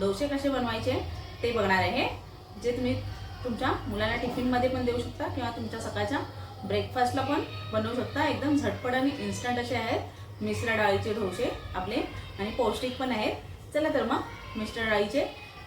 डोसे कसे बनवायचे ते बघणार आहे. जे तुम्ही तुमच्या मुलांना टिफिनमध्ये पण देऊ शकता किंवा तुमच्या सकाळच्या ब्रेकफास्टला पण बनवू शकता. एकदम झटपट आणि इन्स्टंट असे आहेत. मिश्र डाळीचे डोसे आपले आणि पौष्टिक पण आहेत. चला तर मग मिश्र डाळीचे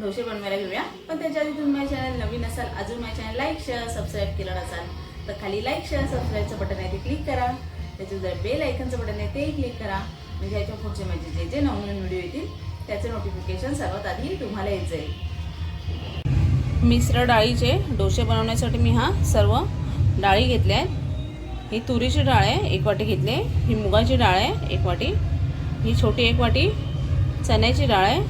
डोसे बनवायला घेऊया. पण त्याच्या आधी तुम्ही माझ्या चॅनल नवीन असाल अजून माझ्या चॅनल लाईक शेअर सबस्क्राईब केलं नसाल तर खाली लाईक शेअर सबस्क्राईबचं बटन आहे ते क्लिक करा. त्याचं जर बेल आयकनचं बटन आहे तेही क्लिक करा. म्हणजे याच्या पुढचे माझे जे जे नवीन व्हिडिओ येतील त्याचं नोटिफिकेशन सर्वात आधी तुम्हाला येत जाईल. मिश्र डाळीचे डोसे बनवण्यासाठी मी हा सर्व डाळी घेतल्या आहेत. ही तुरीची डाळ आहे एक वाटी घेतली आहे. ही मुगाची डाळ आहे एक वाटी. ही छोटी एक वाटी. चण्याची डाळ आहे.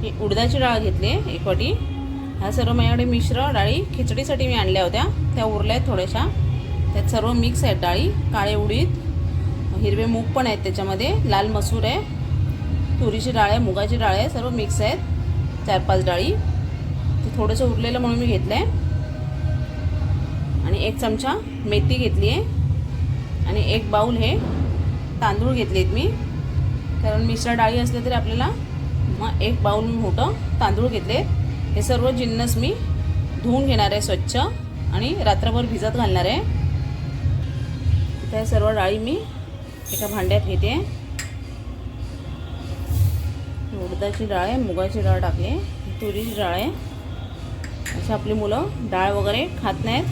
ही उडदाची डाळ घेतली आहे एक वाटी. ह्या सर्व माझ्याकडे मिश्र डाळी खिचडीसाठी मी आणल्या होत्या. त्या उरल्या आहेत थोड्याशा. त्यात सर्व मिक्स आहेत डाळी. काळे उडीद हिरवे मूग पण आहेत त्याच्यामध्ये. लाल मसूर आहे. तुरीची डाळ आहे मुगाची डाळ आहे सर्व मिक्स आहेत. चार पाच डाळी. ते थोडंसं उरलेलं म्हणून मी घेतलं आहे आणि एक चमचा मेथी घेतली आहे. आणि एक बाऊल हे तांदूळ घेतले आहेत मी. कारण मिश्र डाळी असले तरी आपल्याला मग एक बाऊल मोठं तांदूळ घेतले हे सर्व जिन्नस मी धुवून घेणार आहे स्वच्छ आणि रात्रभर भिजत घालणार आहे. त्या सर्व डाळी मी एका भांड्यात घेते. उडदाची डाळ आहे मुगाची डाळ टाकली तुरीची डाळ आहे. अशी आपली मुलं डाळ वगैरे खात नाहीत.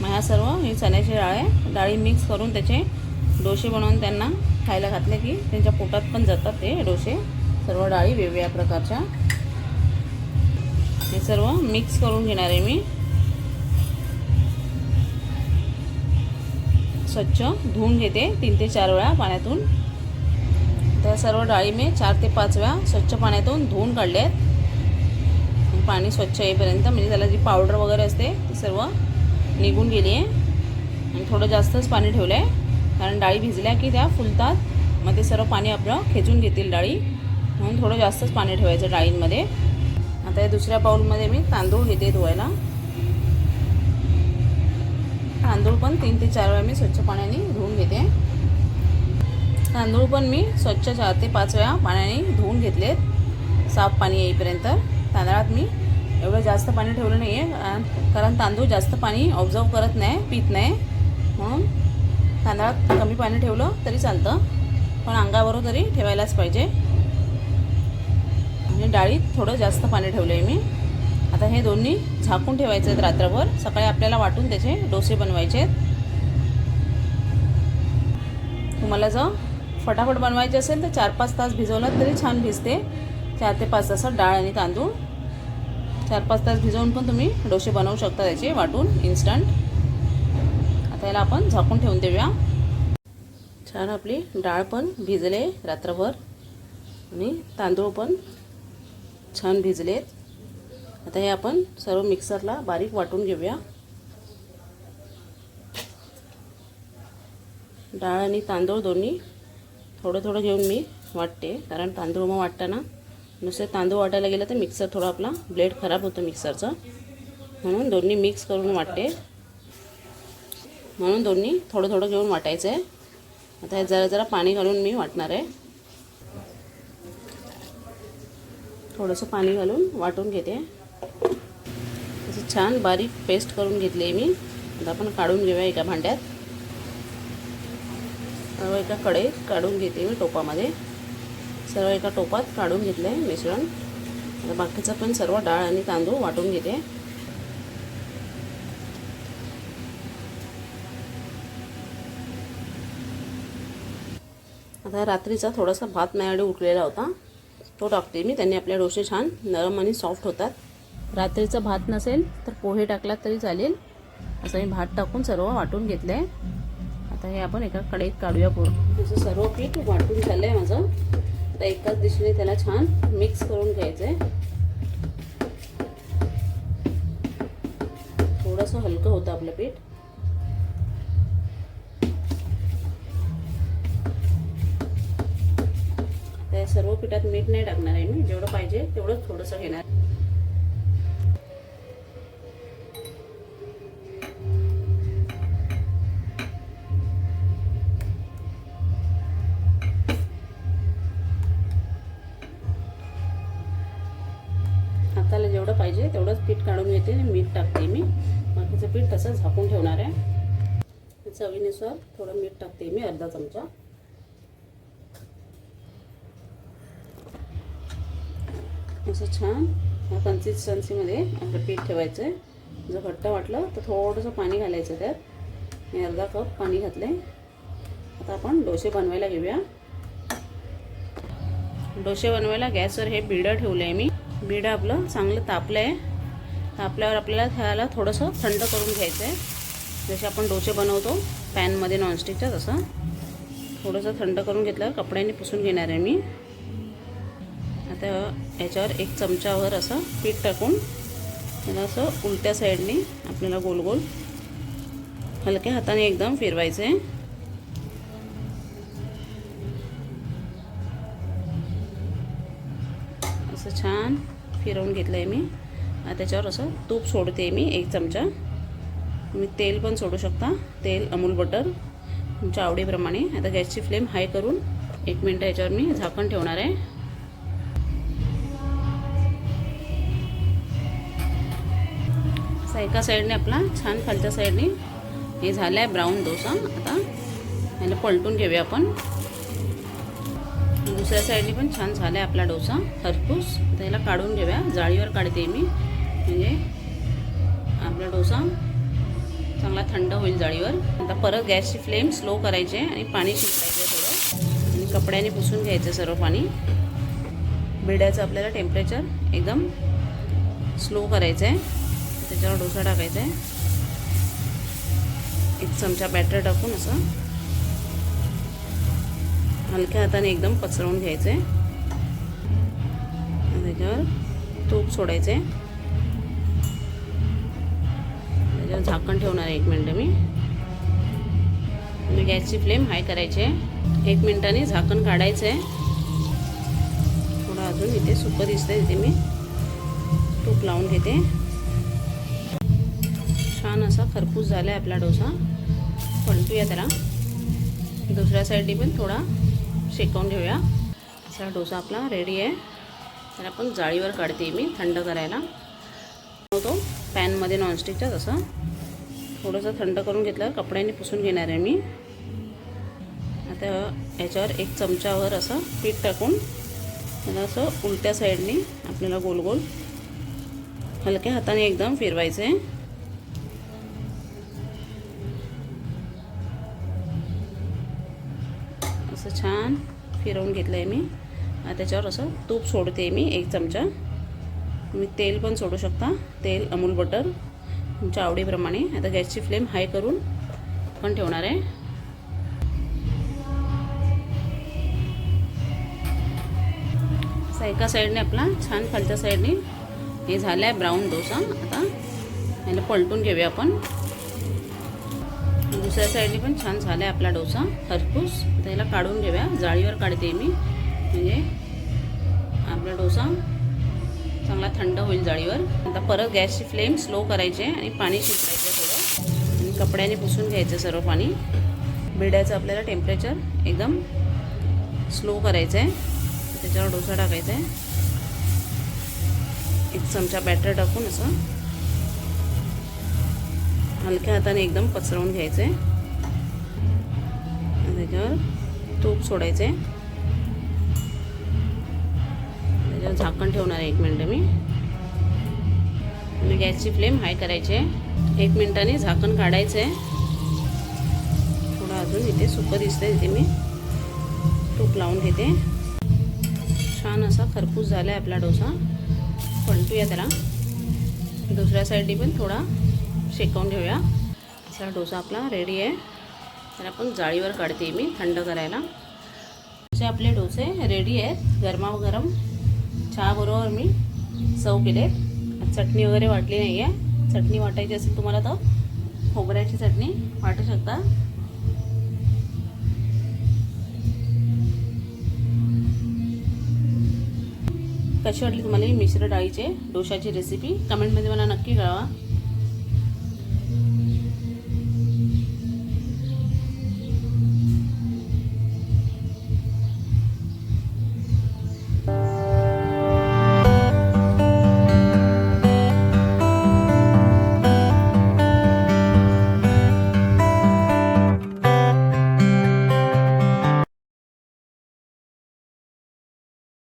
मग ह्या सर्व ही चण्याची डाळ आहे. डाळी मिक्स करून त्याचे डोसे बनवून त्यांना खायला घातले की त्यांच्या पोटात पण जातात ते डोसे. सर्व डाळी वेगवेगळ्या प्रकारच्या. हे सर्व मिक्स करून घेणार आहे मी. स्वच्छ धुवून घेते तीन ते चार वेळा पाण्यातून. त्या सर्व डाळी मी चार ते पाच वेळा स्वच्छ पाण्यातून धुवून काढले आहेत. पाणी स्वच्छ येईपर्यंत म्हणजे त्याला जी पावडर वगैरे असते ती सर्व निघून गेली आहे. आणि थोडं जास्तच पाणी ठेवलं आहे कारण डाळी भिजल्या की त्या फुलतात. मग ते सर्व पाणी आपलं खेचून घेतील डाळी. म्हणून थोडं जास्तच पाणी ठेवायचं डाळींमध्ये आता या दुसऱ्या पाऊलमध्ये मी तांदूळ घेते धुवायला. तांदूळ पण तीन ते चार वेळा मी स्वच्छ पाण्याने धुवून घेते. तांदूळ पण मी स्वच्छ चार ते पाच वेळा पाण्याने धुवून घेतलेत. साफ पाणी येईपर्यंत. तांदळात मी एवढं जास्त पाणी ठेवलं नाही आहे कारण तांदूळ जास्त पाणी ऑब्झर्व करत नाही पित नाही. म्हणून तांदळात कमी पाणी ठेवलं तरी चालतं. पण अंगाबरोबर तरी ठेवायलाच पाहिजे. आणि डाळीत थोडं जास्त पाणी ठेवलं आहे मी. आता हे दोन्ही झाकून ठेवायचे आहेत रात्रभर. सकाळी आपल्याला वाटून त्याचे डोसे बनवायचे आहेत. तुम्हाला जर फटाफट बनवायचे असेल तर चार पाच तास भिजवलं तरी छान भिजते. चार ते पाच तासात डाळ आणि तांदूळ. चार पाच तास भिजवून पण तुम्ही डोसे बनवू शकता त्याचे वाटून इन्स्टंट आता याला आपण झाकून ठेवून देऊया. छान आपली डाळ पण भिजले रात्रभर. आणि तांदूळ पण छान भिजलेत. आता हे आपण सर्व मिक्सरला बारीक वाटून घेऊया. डाळ आणि तांदूळ दोन्ही थोडं थोडं घेऊन मी वाटते. कारण तांदूळ मग वाटताना नुसते तांदूळ वाटायला गेलं तर मिक्सर थोडा आपला ब्लेड खराब होतो मिक्सरचा म्हणून दोन्ही मिक्स करून वाटते. म्हणून दोन्ही थोडं थोडं घेऊन वाटायचं आहे आता हे जरा जरा पाणी घालून मी वाटणार आहे. थोडंसं पाणी घालून वाटून घेते. असं छान बारीक पेस्ट करून घेतली आहे मी. आता आपण काढून घेऊया एका भांड्यात. सर्व एका कढईत काढून घेते मी टोपामध्ये. सर्व एका टोपात काढून घेतलं आहे मिश्रण. आता बाकीचं पण सर्व डाळ आणि तांदूळ वाटून घेते. आता रात्रीचा थोडासा भात माझ्याकडे उठलेला होता. तो टाकते मी. त्यांनी आपल्या डोसे छान नरम आणि सॉफ्ट होतात. रात्रीचा भात नसेल तर पोहे टाकलात तरी चालेल. असं मी भात टाकून सर्व वाटून घेतलं आहे आता हे आपण एका कढईत काढूया पूर्ण. असं सर्व पीठ वाटून झालं आहे माझं. आता एकाच दिशेने त्याला छान मिक्स करून घ्यायचं आहे थोडंसं हलकं होतं आपलं पीठ. त्या सर्व पिठात मीठ नाही टाकणार आहे मी. जेवढं पाहिजे तेवढंच थोडंसं घेणार. काढून घेते मीठ टाकते मी. बाकीचं पीठ तसं झाकून ठेवणार आहे. चवीनुसार थोडं मीठ टाकते मी अर्धा चमचा. असं छान ह्या कन्सिस्टन्सीमध्ये आपलं पीठ ठेवायचं आहे जर घट्ट वाटलं तर थोडंसं पाणी घालायचं त्यात. मी अर्धा कप पाणी घातलं आहे आता आपण डोसे बनवायला घेऊया. डोसे बनवायला गॅसवर हे बिडं ठेवलं आहे मी. बिडं आपलं चांगलं तापलं आहे तापल्यावर आपल्याला ह्याला थोडंसं थंड करून घ्यायचं आहे. जसे आपण डोसे बनवतो पॅनमध्ये नॉनस्टिकच्या तसं. थोडंसं थंड करून घेतलं कपड्याने पुसून घेणार आहे मी. आता याच्यावर एक चमचावर असं पीठ टाकून त्याला असं उलट्या साईडने आपल्याला गोल गोल हलक्या हाताने एकदम फिरवायचं आहे. असं छान फिरवून घेतलं आहे मी. त्याच्यावर असं तूप सोडते मी एक चमचा. तुम्ही तेल पण सोडू शकता. तेल अमूल बटर तुमच्या आवडीप्रमाणे. आता गॅसची फ्लेम हाय करून एक मिनटं याच्यावर मी झाकण ठेवणार आहे. असा एका साईडने आपला छान खालच्या साईडने हे झालं आहे ब्राऊन डोसा. आता याला पलटून घेऊया आपण. दुसऱ्या साईडने पण छान झाला आहे आपला डोसा खरपूस तर ह्याला काढून घेऊया. जाळीवर काढते मी. म्हणजे आपला डोसा चांगला थंड होईल जाळीवर. आता परत गॅसची फ्लेम स्लो करायची आहे आणि पाणी शिंपडायचं आहे थोडं. आणि कपड्याने पुसून घ्यायचं सर्व पाणी. बिड्याचं आपल्याला टेम्परेचर एकदम स्लो करायचं आहे त्याच्यावर डोसा टाकायचा आहे एक चमचा बॅटर टाकून असं. हलक्या हाताने एकदम पसरवून घ्यायचं. आहे त्याच्यावर तूप सोडायचं. आहे त्याच्यावर झाकण ठेवणार आहे एक मिनटं मी. आणि गॅसची फ्लेम हाय करायची आहे. एक मिनटाने झाकण काढायचं. आहे थोडं अजून इथे सुकं दिसतं तिथे मी. तूप लावून घेते. छान असा खरपूस झाला आहे आपला डोसा. पलटूया त्याला. दुसऱ्या साईडने पण थोडा शेकवून घेऊया. असा डोसा आपला रेडी आहे. तर आपण जाळीवर काढते मी थंड करायला. तो पॅनमध्ये नॉनस्टिकचा तसं. थोडंसं थंड करून घेतलं कपड्याने पुसून घेणार आहे मी. आता याच्यावर एक चमचावर असं पीठ टाकून त्याला असं उलट्या साईडने आपल्याला गोल गोल हलक्या हाताने एकदम फिरवायचं आहे असं छान फिरवून घेतलं आहे मी त्याच्यावर असं तूप सोडते मी एक चमचा. तुम्ही तेल पण सोडू शकता. तेल अमूल बटर तुमच्या आवडीप्रमाणे. आता गॅसची फ्लेम हाय करून पण ठेवणार आहे. असा एका साईडने आपला छान खालच्या साईडने हे झालं आहे ब्राऊन डोसा. आता याला पलटून घेऊया आपण. दुसऱ्या साईडने पण छान झाला आहे आपला डोसा खरपूस. आता काढून घेऊया. जाळीवर काढते मी. म्हणजे आपला डोसा चांगला थंड होईल जाळीवर. आता परत गॅसची फ्लेम स्लो करायची आहे आणि पाणी शिजवायचं थोडं. आणि कपड्याने पुसून घ्यायचं सर्व पाणी. बिड्याचं आपल्याला टेम्परेचर एकदम स्लो करायचं आहे त्याच्यावर डोसा टाकायचा आहे. एक चमचा बॅटर टाकून असं. हलक्या हाताने एकदम पसरवून घ्यायचं. आहे त्याच्यावर तूप सोडायचं. आहे त्याच्यावर झाकण ठेवणार आहे एक मिनटं मी. आणि गॅसची फ्लेम हाय करायची आहे. एक मिनटाने झाकण काढायचं. आहे थोडं अजून इथे सुकं दिसतंय इथे मी. तूप लावून घेते. छान असा खरपूस झाला आहे आपला डोसा. पलटूया त्याला. दुसऱ्या साईडने पण थोडा शेकवून घेऊया. असा डोसा आपला रेडी आहे. तर आपण जाळीवर काढते मी थंड करायला. असे आपले डोसे रेडी आहेत. गरमागरम चहाबरोबर मी चव केले चटणी वगैरे वाटली नाही आहे चटणी वाटायची असेल तुम्हाला तर खोबऱ्याची चटणी वाटू शकता. कशी वाटली तुम्हाला मिश्र डाळीचे डोशाची रेसिपी कमेंटमध्ये मला नक्की कळवा.